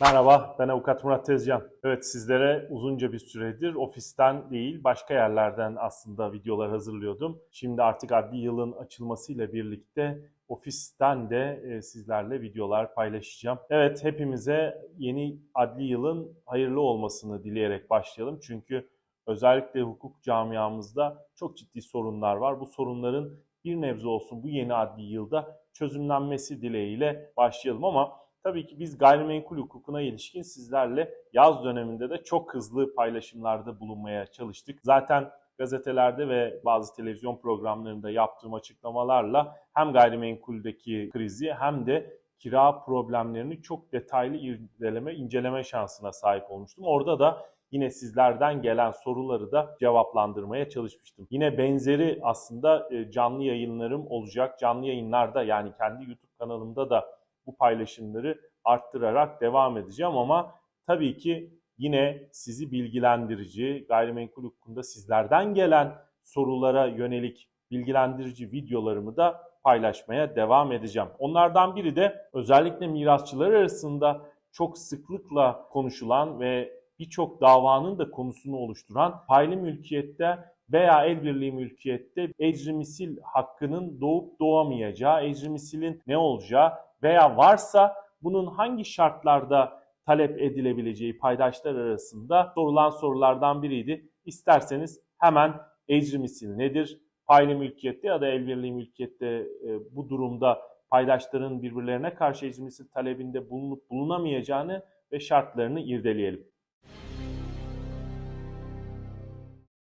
Merhaba, ben Avukat Murat Tezcan. Evet, sizlere uzunca bir süredir ofisten değil, başka yerlerden aslında videolar hazırlıyordum. Şimdi artık adli yılın açılmasıyla birlikte ofisten de e, sizlerle videolar paylaşacağım. Evet, hepimize yeni adli yılın hayırlı olmasını dileyerek başlayalım. Çünkü özellikle hukuk camiamızda çok ciddi sorunlar var. Bu sorunların bir nebze olsun bu yeni adli yılda çözümlenmesi dileğiyle başlayalım ama Tabii ki biz gayrimenkul hukukuna ilişkin sizlerle yaz döneminde de çok hızlı paylaşımlarda bulunmaya çalıştık. Zaten gazetelerde ve bazı televizyon programlarında yaptığım açıklamalarla hem gayrimenkuldeki krizi hem de kira problemlerini çok detaylı irdeleme, inceleme şansına sahip olmuştum. Orada da yine sizlerden gelen soruları da cevaplandırmaya çalışmıştım. Yine benzeri aslında e, canlı yayınlarım olacak. Canlı yayınlarda yani kendi YouTube kanalımda da bu paylaşımları arttırarak devam edeceğim ama tabii ki yine sizi bilgilendirici, gayrimenkul hukukunda sizlerden gelen sorulara yönelik bilgilendirici videolarımı da paylaşmaya devam edeceğim. Onlardan biri de özellikle mirasçılar arasında çok sıklıkla konuşulan ve birçok davanın da konusunu oluşturan paylı mülkiyette veya el birliği mülkiyette ecri misil hakkının doğup doğamayacağı, ecri misilin ne olacağı veya varsa bunun hangi şartlarda talep edilebileceği paydaşlar arasında sorulan sorulardan biriydi. İsterseniz hemen ecri misil nedir? Paylı mülkiyette ya da el birliği mülkiyette e, bu durumda paydaşların birbirlerine karşı ecri misil talebinde bulunup bulunamayacağını ve şartlarını irdeleyelim.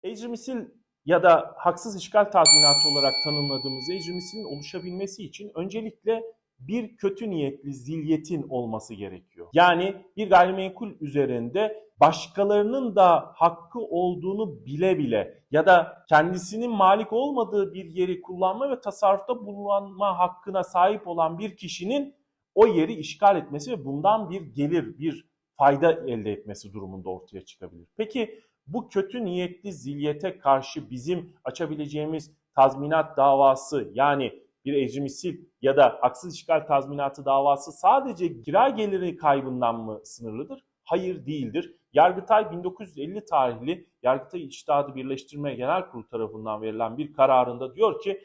Ecri misil ya da haksız işgal tazminatı olarak tanımladığımız ecri misilin oluşabilmesi için öncelikle bir kötü niyetli zilyetin olması gerekiyor. Yani bir gayrimenkul üzerinde başkalarının da hakkı olduğunu bile bile ya da kendisinin malik olmadığı bir yeri kullanma ve tasarrufta bulunma hakkına sahip olan bir kişinin o yeri işgal etmesi ve bundan bir gelir, bir fayda elde etmesi durumunda ortaya çıkabilir. Peki bu kötü niyetli zilyete karşı bizim açabileceğimiz tazminat davası yani bir ecrimsil ya da haksız işgal tazminatı davası sadece kira geliri kaybından mı sınırlıdır? Hayır değildir. Yargıtay 1950 tarihli Yargıtay İçtihadı Birleştirme Genel Kurulu tarafından verilen bir kararında diyor ki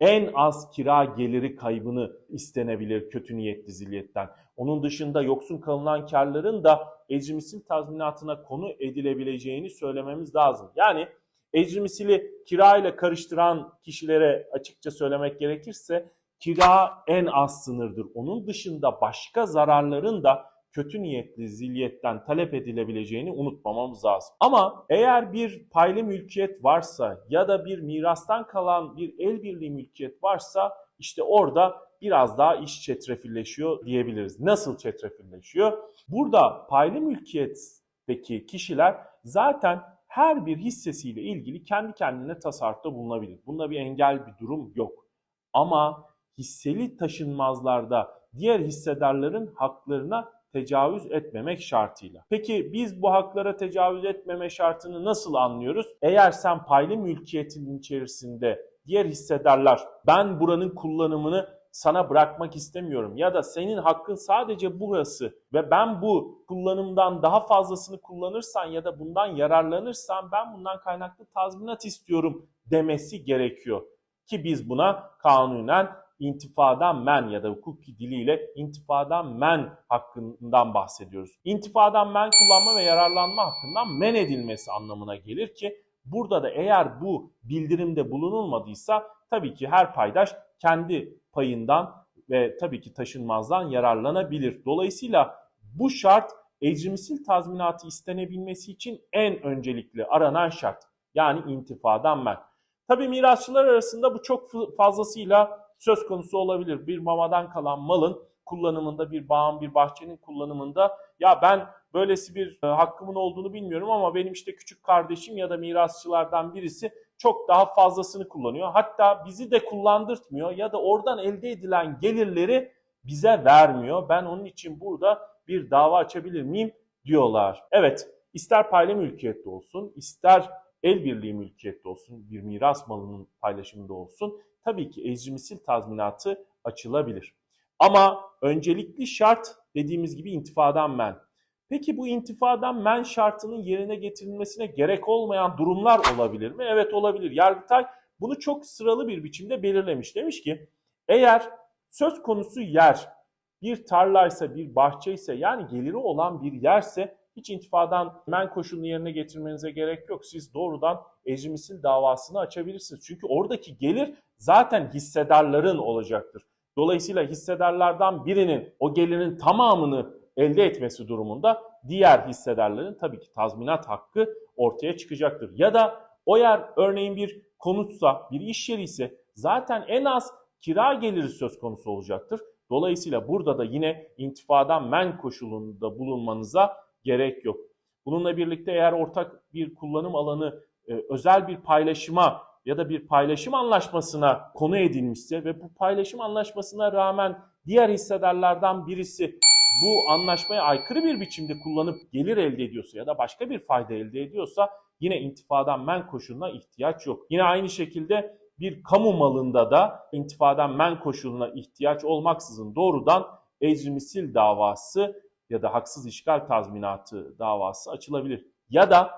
en az kira geliri kaybını istenebilir kötü niyetli zilyetten. Onun dışında yoksun kalınan karların da ecrimsil tazminatına konu edilebileceğini söylememiz lazım. Yani ecrimsili kira ile karıştıran kişilere açıkça söylemek gerekirse kira en az sınırdır. Onun dışında başka zararların da kötü niyetli zilyetten talep edilebileceğini unutmamamız lazım. Ama eğer bir paylı mülkiyet varsa ya da bir mirastan kalan bir el birliği mülkiyet varsa işte orada biraz daha iş çetrefilleşiyor diyebiliriz. Nasıl çetrefilleşiyor? Burada paylı mülkiyetteki kişiler zaten her bir hissesiyle ilgili kendi kendine tasarrufta bulunabilir. Bunda bir engel bir durum yok. Ama hisseli taşınmazlarda diğer hissedarların haklarına tecavüz etmemek şartıyla. Peki biz bu haklara tecavüz etmeme şartını nasıl anlıyoruz? Eğer sen paylı mülkiyetin içerisinde diğer hissedarlar ben buranın kullanımını sana bırakmak istemiyorum ya da senin hakkın sadece burası ve ben bu kullanımdan daha fazlasını kullanırsan ya da bundan yararlanırsan ben bundan kaynaklı tazminat istiyorum demesi gerekiyor. Ki biz buna kanunen intifadan men ya da hukuki diliyle intifadan men hakkından bahsediyoruz. İntifadan men kullanma ve yararlanma hakkından men edilmesi anlamına gelir ki burada da eğer bu bildirimde bulunulmadıysa tabii ki her paydaş kendi payından ve tabii ki taşınmazdan yararlanabilir. Dolayısıyla bu şart ecrimsil tazminatı istenebilmesi için en öncelikli aranan şart. Yani intifadan men. Tabii mirasçılar arasında bu çok fazlasıyla söz konusu olabilir. Bir mamadan kalan malın kullanımında, bir bağın, bir bahçenin kullanımında ya ben böylesi bir e, hakkımın olduğunu bilmiyorum ama benim işte küçük kardeşim ya da mirasçılardan birisi çok daha fazlasını kullanıyor. Hatta bizi de kullandırtmıyor ya da oradan elde edilen gelirleri bize vermiyor. Ben onun için burada bir dava açabilir miyim diyorlar. Evet, ister paylı mülkiyette olsun, ister el birliği mülkiyette olsun, bir miras malının paylaşımında olsun tabii ki ecrimsil tazminatı açılabilir. Ama öncelikli şart dediğimiz gibi intifadan men. Peki bu intifadan men şartının yerine getirilmesine gerek olmayan durumlar olabilir mi? Evet olabilir. Yargıtay bunu çok sıralı bir biçimde belirlemiş. Demiş ki eğer söz konusu yer bir tarlaysa, bir bahçeyse yani geliri olan bir yerse hiç intifadan men koşulunu yerine getirmenize gerek yok. Siz doğrudan ecrimsil davasını açabilirsiniz. Çünkü oradaki gelir zaten hissedarların olacaktır. Dolayısıyla hissedarlardan birinin o gelirin tamamını elde etmesi durumunda diğer hissedarların tabii ki tazminat hakkı ortaya çıkacaktır. Ya da o yer örneğin bir konutsa, bir iş yeri ise zaten en az kira geliri söz konusu olacaktır. Dolayısıyla burada da yine intifadan men koşulunda bulunmanıza gerek yok. Bununla birlikte eğer ortak bir kullanım alanı e, özel bir paylaşıma ya da bir paylaşım anlaşmasına konu edilmişse ve bu paylaşım anlaşmasına rağmen diğer hissedarlardan birisi bu anlaşmaya aykırı bir biçimde kullanıp gelir elde ediyorsa ya da başka bir fayda elde ediyorsa yine intifadan men koşuluna ihtiyaç yok. Yine aynı şekilde bir kamu malında da intifadan men koşuluna ihtiyaç olmaksızın doğrudan ecrimisil davası ya da haksız işgal tazminatı davası açılabilir. Ya da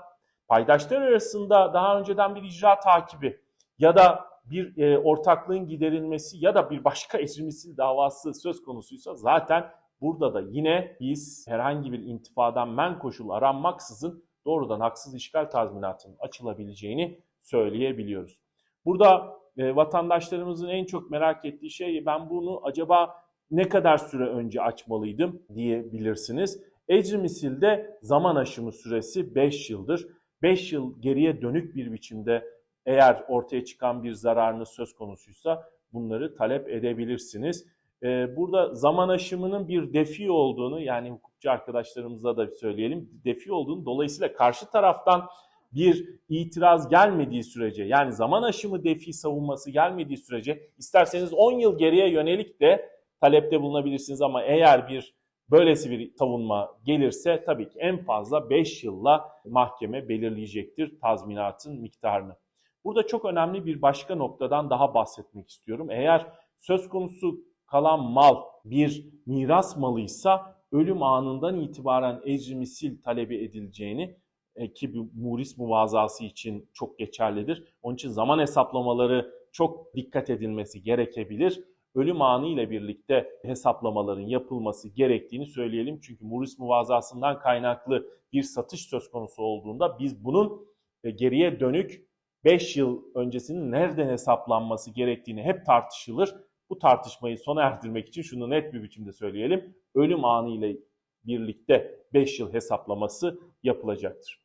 paydaşlar arasında daha önceden bir icra takibi ya da bir e, ortaklığın giderilmesi ya da bir başka ecrimisil davası söz konusuysa zaten burada da yine biz herhangi bir intifadan men koşulu aranmaksızın doğrudan haksız işgal tazminatının açılabileceğini söyleyebiliyoruz. Burada e, vatandaşlarımızın en çok merak ettiği şey ben bunu acaba ne kadar süre önce açmalıydım diyebilirsiniz. Ecri misilde zaman aşımı süresi 5 yıldır. 5 yıl geriye dönük bir biçimde eğer ortaya çıkan bir zararınız söz konusuysa bunları talep edebilirsiniz. Ee, burada zaman aşımının bir defi olduğunu yani hukukçu arkadaşlarımıza da söyleyelim defi olduğunu dolayısıyla karşı taraftan bir itiraz gelmediği sürece yani zaman aşımı defi savunması gelmediği sürece isterseniz 10 yıl geriye yönelik de talepte bulunabilirsiniz ama eğer bir böylesi bir savunma gelirse tabii ki en fazla 5 yılla mahkeme belirleyecektir tazminatın miktarını. Burada çok önemli bir başka noktadan daha bahsetmek istiyorum. Eğer söz konusu kalan mal bir miras malıysa ölüm anından itibaren ecri misil talebi edileceğini e, ki bu muris muvazası için çok geçerlidir. Onun için zaman hesaplamaları çok dikkat edilmesi gerekebilir. Ölüm anı ile birlikte hesaplamaların yapılması gerektiğini söyleyelim. Çünkü muris muvazasından kaynaklı bir satış söz konusu olduğunda biz bunun e, geriye dönük 5 yıl öncesinin nereden hesaplanması gerektiğini hep tartışılır. Bu tartışmayı sona erdirmek için şunu net bir biçimde söyleyelim. Ölüm anı ile birlikte 5 yıl hesaplaması yapılacaktır.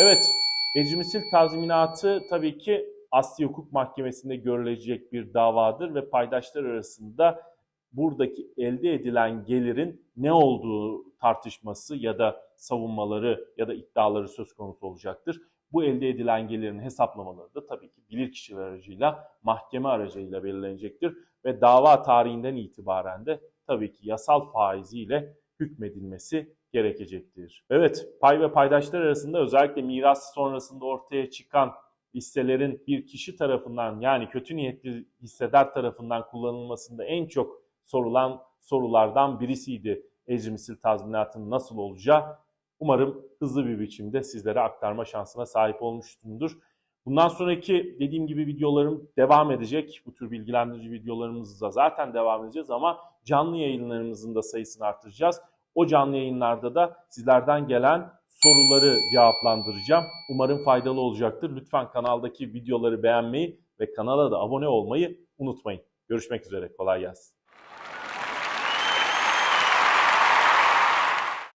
Evet, ecimisil tazminatı tabii ki Asli Hukuk Mahkemesi'nde görülecek bir davadır ve paydaşlar arasında buradaki elde edilen gelirin ne olduğu tartışması ya da savunmaları ya da iddiaları söz konusu olacaktır. Bu elde edilen gelirin hesaplamaları da tabii ki bilirkişiler aracıyla, mahkeme aracıyla belirlenecektir ve dava tarihinden itibaren de tabii ki yasal faiziyle hükmedilmesi gerekecektir. Evet, pay ve paydaşlar arasında özellikle miras sonrasında ortaya çıkan hisselerin bir kişi tarafından yani kötü niyetli hissedar tarafından kullanılmasında en çok sorulan sorulardan birisiydi. Ecrimsil tazminatın nasıl olacağı. Umarım hızlı bir biçimde sizlere aktarma şansına sahip olmuştumdur. Bundan sonraki dediğim gibi videolarım devam edecek. Bu tür bilgilendirici videolarımızda zaten devam edeceğiz ama canlı yayınlarımızın da sayısını artıracağız. O canlı yayınlarda da sizlerden gelen soruları cevaplandıracağım. Umarım faydalı olacaktır. Lütfen kanaldaki videoları beğenmeyi ve kanala da abone olmayı unutmayın. Görüşmek üzere. Kolay gelsin.